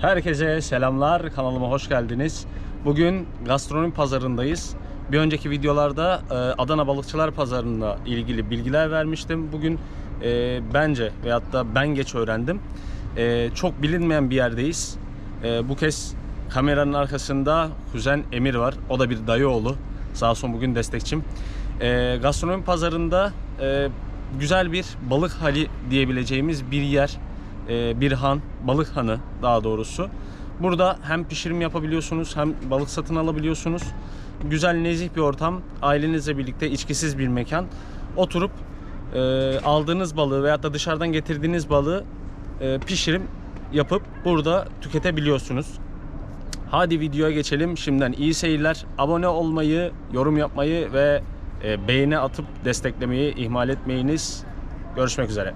Herkese selamlar, kanalıma hoş geldiniz. Bugün gastronomi pazarındayız. Bir önceki videolarda e, Adana Balıkçılar Pazarı'nda ilgili bilgiler vermiştim. Bugün e, bence veyahut da ben geç öğrendim. E, çok bilinmeyen bir yerdeyiz. E, bu kez kameranın arkasında kuzen Emir var. O da bir dayı oğlu. Sağ olsun bugün destekçim. E, gastronomi pazarında e, güzel bir balık hali diyebileceğimiz bir yer. E, bir han, balık hanı daha doğrusu. Burada hem pişirim yapabiliyorsunuz hem balık satın alabiliyorsunuz. Güzel nezih bir ortam. Ailenizle birlikte içkisiz bir mekan. Oturup e, aldığınız balığı veyahut da dışarıdan getirdiğiniz balığı e, pişirim yapıp burada tüketebiliyorsunuz. Hadi videoya geçelim. Şimdiden iyi seyirler. Abone olmayı, yorum yapmayı ve e, beğeni atıp desteklemeyi ihmal etmeyiniz. Görüşmek üzere.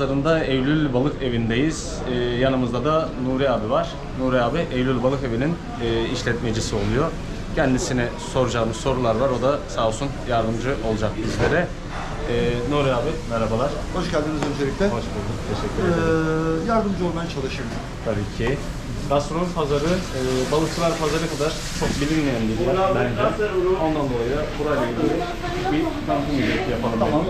Pazarında Eylül Balık Evi'ndeyiz. Ee, yanımızda da Nuri abi var. Nuri abi Eylül Balık Evi'nin e, işletmecisi oluyor. Kendisine soracağımız sorular var. O da sağ olsun yardımcı olacak bizlere. Ee, Nuri abi merhabalar. Hoş geldiniz öncelikle. Hoş bulduk. Teşekkür ederim. Ee, yardımcı olmaya çalışayım. Tabii ki. Gastronomi pazarı, e, balıkçılar pazarı kadar çok bilinmeyen bir yer bence. Ondan dolayı burayla ilgili bir tanıtım videosu yapalım. Tamam.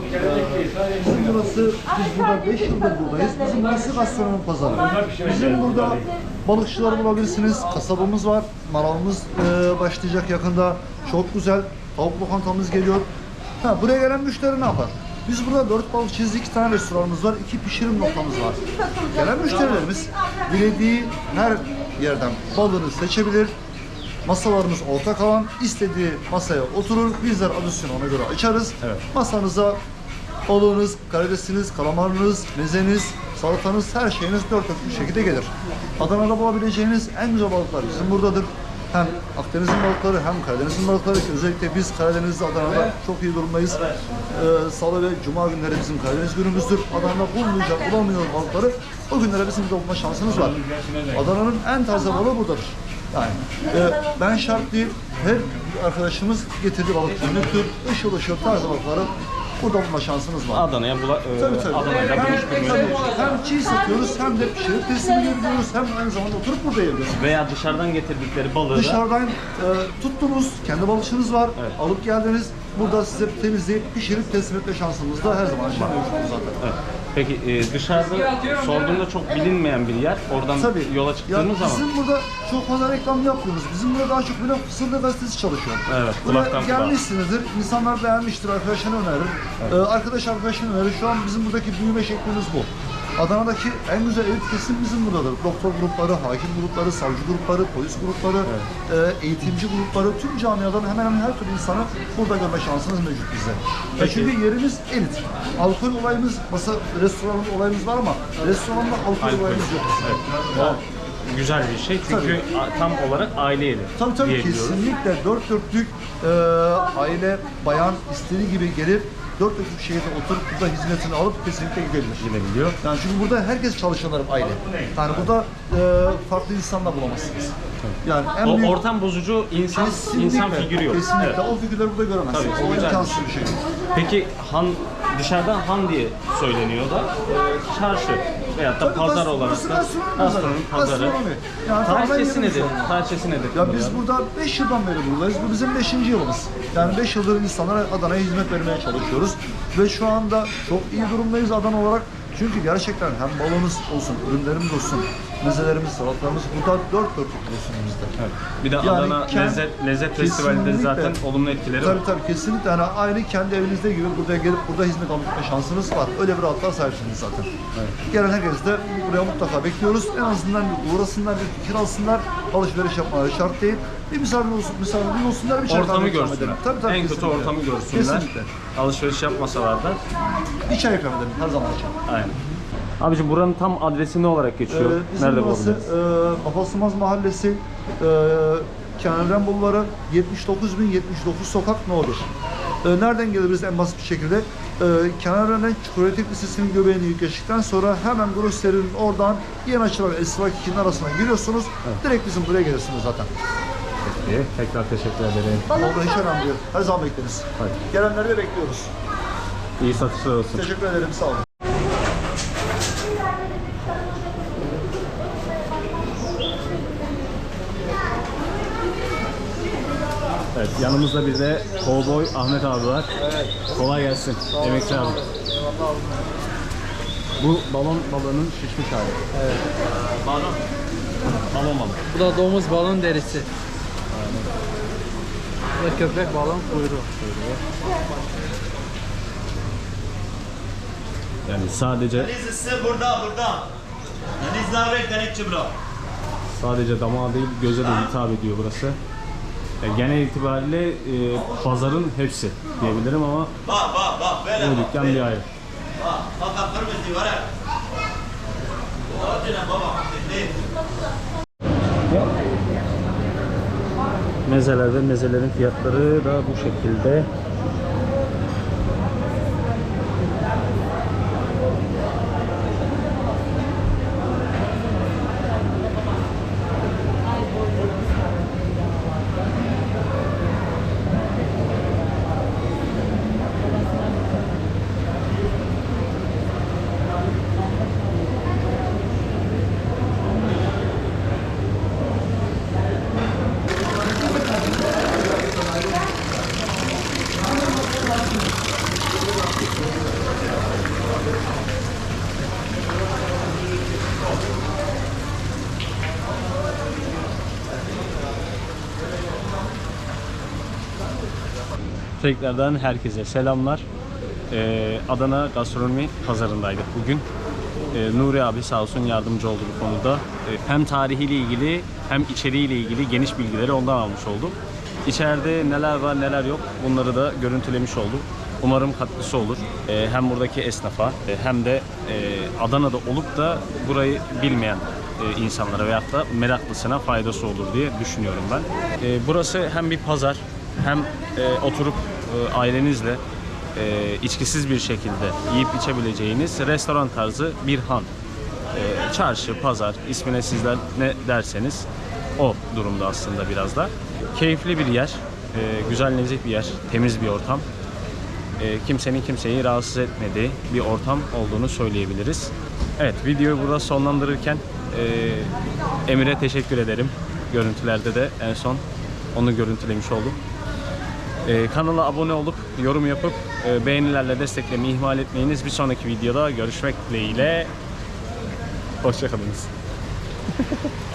bizim burası, biz burada 5 yıldır buradayız. Bizim burası gastronomi pazarı. Bizim burada balıkçılar bulabilirsiniz. Kasabımız var. Manavımız e, başlayacak yakında. Çok güzel. Tavuk lokantamız geliyor. Ha, buraya gelen müşteri ne yapar? Biz burada dört balıkçıyız, iki tane restoranımız var, iki pişirim noktamız var. Gelen müşterilerimiz dilediği her yerden balını seçebilir. Masalarımız ortak alan, istediği masaya oturur, bizler adisyonu ona göre açarız. Evet. Masanıza balığınız, karidesiniz, kalamarınız, mezeniz, salatanız, her şeyiniz dört dörtlük bir şekilde gelir. Adana'da bulabileceğiniz en güzel balıklar bizim buradadır. Hem Akdeniz'in balıkları hem Karadeniz'in balıkları ki özellikle biz Karadeniz'de Adana'da çok iyi durumdayız. Ee, Salı ve Cuma günleri bizim Karadeniz günümüzdür. Adana'da bulmayacak, bulamıyor balıkları. O günlere bizim de bulma şansımız var. Adana'nın en taze balığı buradadır. Yani e, ben şart değil, her arkadaşımız getirdi balık günlüktür. Işıl ışıl taze balıkları burada bulma şansınız var. Adana'ya bula, e, Tabii tabii. Adana'yla Hem, buluşturmayı tabii, hem çiğ satıyoruz hem de pişirip teslim edebiliyoruz. Hem aynı zamanda oturup burada yiyoruz. veya dışarıdan getirdikleri balığı da Dışarıdan e, tuttunuz, kendi balıkçınız var, Evet. alıp geldiniz. Burada size temizleyip pişirip teslim etme şansımız da her zaman için mevcut zaten. Evet. Peki e, dışarıda sorduğunda çok bilinmeyen bir yer. Oradan Tabii. yola çıktığımız zaman bizim burada çok fazla reklam yapmıyoruz. Bizim burada daha çok böyle fısıldı gazetesi çalışıyor. Evet, Buraya kulaktan kulağa. gelmişsinizdir. İnsanlar beğenmiştir, arkadaşlarına önerir. Ee, arkadaş arkadaşına önerir. Şu an bizim buradaki büyüme şeklimiz bu. Adana'daki en güzel elit kesim bizim buradadır. Doktor grupları, hakim grupları, savcı grupları, polis grupları, e, eğitimci grupları, tüm camiadan hemen hemen her türlü insanı burada görme şansınız mevcut bizde. Ya Peki. çünkü yerimiz elit. Alkol olayımız, masa restoran olayımız var ama restoranda alkol, alkol. olayımız yok. Evet. O güzel bir şey çünkü a- tam olarak aile yeri Tabii tabii kesinlikle dört dörtlük e, aile, bayan istediği gibi gelip dört dörtlük şehirde oturup burada hizmetini alıp kesinlikle. Gidebiliyor. Yani çünkü burada herkes çalışanlar aile. Yani burada e, farklı insanla bulamazsınız. Yani en O büyük ortam bozucu insan kesinlikle, insan figürü yok. Kesinlikle Evet. o figürleri burada göremezsiniz. Tabii, o imkansız bir şey. Peki han dışarıdan han diye söyleniyor da e, çarşı veyahut da Tabii pazar olarak burası da gastronomi gastronomi pazarı. pazarı. Gastronomi. Yani tamamen Tarihçesi yerimiz nedir? var. Tarihçesi nedir? Ya biz burada 5 yıldan beri buradayız. Bu bizim 5. yılımız. Yani 5 yıldır insanlara Adana'ya hizmet vermeye çalışıyoruz. Ve şu anda çok iyi durumdayız Adana olarak. Çünkü gerçekten hem balığımız olsun, ürünlerimiz olsun, mezelerimiz, salatlarımız burada dört dörtlük olsun bizde. Evet. Bir de Yani Adana kend- Lezzet, Lezzet Festivali'nde zaten olumlu etkileri var. Tabii tabii kesinlikle yani aynı kendi evinizde gibi buraya gelip burada hizmet alma şansınız var. Öyle bir rahatlığa sahipsiniz zaten. Gelen herkes de buraya mutlaka bekliyoruz. En azından bir uğrasınlar, bir fikir alsınlar. Alışveriş yapmaları şart değil. Bir misafir olsun, misafir olsunlar bir çay Ortamı görsünler. Tabii, tabii, en kötü kesinlikle. ortamı görsünler. Kesinlikle. Alışveriş yapmasalar da. Bir çay ikram edelim her zaman için. Aynen. Abicim buranın tam adresi ne olarak geçiyor? Ee, bizim Nerede burası e, Mahallesi, e, Kenan Bulvarı, 79.079 sokak No 1. E, nereden gelebiliriz en basit bir şekilde? E, Kenarından Çukuretek Lisesi'nin göbeğini geçtikten sonra hemen Grosser'in oradan yeni açılan Esra Kiki'nin arasına giriyorsunuz. Direkt bizim buraya gelirsiniz zaten. İyi, Tekrar teşekkür ederim. Orada hiç önemli değil. Her zaman bekleriz. Hadi. Gelenleri de bekliyoruz. İyi satışlar olsun. Teşekkür ederim. Sağ olun. Evet, yanımızda bir de Cowboy Ahmet abi var. Kolay gelsin. Emekçi abi. Bu balon balığının şişmiş hali. Evet. Balon. Balon balık. Bu da domuz balon derisi. Bu da köpek balon kuyruğu. Yani sadece burada burada. Sadece damağa değil göze de hitap ediyor burası. Yani genel itibariyle e, pazarın hepsi diyebilirim ama Bak bak bak böyle bu dükkan bir ayrı. Bak bak bak kırmızı var ya. Mezeler ve mezelerin fiyatları da bu şekilde. Tekrardan herkese selamlar. Ee, Adana Gastronomi Pazarındaydık bugün. Ee, Nuri abi sağ olsun yardımcı oldu bu konuda. Ee, hem tarihiyle ilgili hem içeriğiyle ilgili geniş bilgileri ondan almış oldum. İçeride neler var neler yok bunları da görüntülemiş oldum. Umarım katkısı olur. Ee, hem buradaki esnafa e, hem de e, Adana'da olup da burayı bilmeyen e, insanlara veyahut da meraklısına faydası olur diye düşünüyorum ben. E, burası hem bir pazar hem e, oturup e, ailenizle e, içkisiz bir şekilde yiyip içebileceğiniz restoran tarzı bir han. E, çarşı, pazar ismine sizler ne derseniz o durumda aslında biraz da. Keyifli bir yer, e, güzel nezih bir yer, temiz bir ortam. e, kimsenin kimseyi rahatsız etmediği bir ortam olduğunu söyleyebiliriz. Evet videoyu burada sonlandırırken e, Emir'e teşekkür ederim. Görüntülerde de en son onu görüntülemiş oldum. E, kanala abone olup yorum yapıp e, beğenilerle desteklemeyi ihmal etmeyiniz. Bir sonraki videoda görüşmek dileğiyle. Hoşçakalınız.